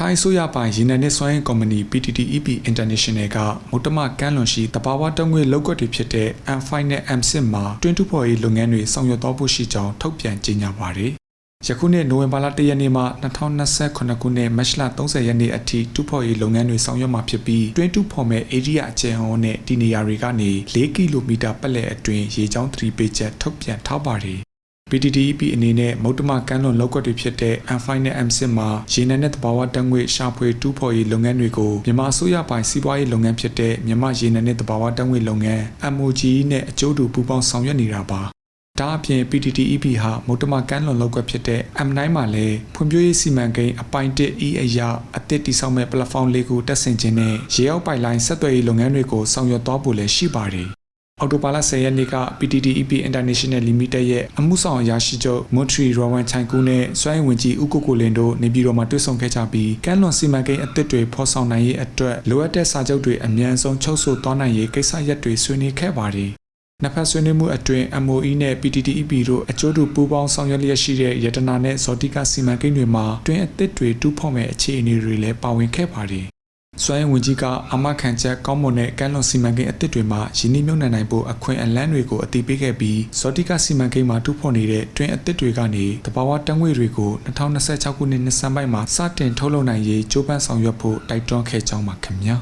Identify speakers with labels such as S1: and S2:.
S1: ထိုင်းဆိုရပိုင်ရေနံနဲ့စွမ်းအင်ကုမ္ပဏီ PTTEP International ကမုတ္တမကမ်းလွန်ရှိတဘာဝတငွေလောက်ကွက်တွေဖြစ်တဲ့ M5 နဲ့ M6 မှာတွင်းတူဖော်ရေးလုပ်ငန်းတွေဆောင်ရွက်သွားဖို့ရှိကြောင်းထုတ်ပြန်ကြေညာပါတယ်။ယခုနှစ်နိုဝင်ဘာလ1ရက်နေ့မှ2028ခုနှစ်မတ်လ30ရက်နေ့အထိတူဖော်ရေးလုပ်ငန်းတွေဆောင်ရွက်မှာဖြစ်ပြီးတွင်းတူဖော်မဲ့ area အကျယ်ဟောနဲ့ဒီနေရာတွေကနေ4ကီလိုမီတာပတ်လည်အတွင်းရေကြောင်းသတိပေးချက်ထုတ်ပြန်ထားပါတယ်။ PTTEP အနေနဲ့မုတ်တမကမ်းလွန်လောက်ကွက်တွေဖြစ်တဲ့ M5 နဲ့ M6 မှာရေနံနဲ့တဘာဝတက်ငွေရှာဖွေတူးဖော်ရေးလုပ်ငန်းတွေကိုမြန်မာအစိုးရပိုင်စီးပွားရေးလုပ်ငန်းဖြစ်တဲ့မြန်မာရေနံနဲ့တဘာဝတက်ငွေလုပ်ငန်း MOGE နဲ့အကျိုးတူပူးပေါင်းဆောင်ရွက်နေတာပါ။ဒါအပြင် PTTEP ဟာမုတ်တမကမ်းလွန်လောက်ကွက်ဖြစ်တဲ့ M9 မှာလည်းဖွံ့ဖြိုးရေးစီမံကိန်းအပိုင်း1 E အရာအသစ်တည်ဆောက်မဲ့ platform လေးကိုတက်ဆင်ခြင်းနဲ့ရေအောက်ပိုက်လိုင်းဆက်သွယ်ရေးလုပ်ငန်းတွေကိုဆောင်ရွက်သွားဖို့လည်းရှိပါတယ်။ အော်တိုဘာလ10ရက်နေ့က PTTEP International Limited ရဲ့အမှုဆောင်အရာရှိချုပ်မွန်ထရီရောဝန်ချိုင်ကူနဲ့စွမ်းအင်ဝန်ကြီးဦးကိုကိုလင်တို့နေပြည်တော်မှာတွေ့ဆုံခဲ့ကြပြီးကမ်းလွန်စီမံကိန်းအသစ်တွေဖော်ဆောင်နိုင်ရေးအတွက်လိုအပ်တဲ့စာချုပ်တွေအမြန်ဆုံးချုပ်ဆိုသွားနိုင်ရေးကိစ္စရပ်တွေဆွေးနွေးခဲ့ပါတယ်။နှစ်ဖက်ဆွေးနွေးမှုအတွင်း MOE နဲ့ PTTEP တို့အကျိုးတူပူးပေါင်းဆောင်ရွက်လျက်ရှိတဲ့ယတနာနဲ့ဇော်တိကစီမံကိန်းတွေမှာတွင်အသစ်တွေတူးဖော်မဲ့အခြေအနေတွေလည်းပါဝင်ခဲ့ပါတယ်။ စွမ်းအင်ဝန်ကြီးကအမခံချက်ကောင်းမွန်တဲ့ကမ်းလွန်စီမံကိန်းအသစ်တွေမှာရင်းနှီးမြှုပ်နှံနိုင်ဖို့အခွင့်အလမ်းတွေကိုအတည်ပြုခဲ့ပြီးဇော်တိကစီမံကိန်းမှာတူဖော်နေတဲ့တွင်အသစ်တွေကနေတဘာဝတန်ငွေတွေကို2026ခုနှစ်နှစ်စပိုင်းမှာစတင်ထုတ်လုပ်နိုင်ရေးကြိုးပမ်းဆောင်ရွက်ဖို့တိုက်တွန်းခဲ့ကြောင်းပါခင်ဗျာ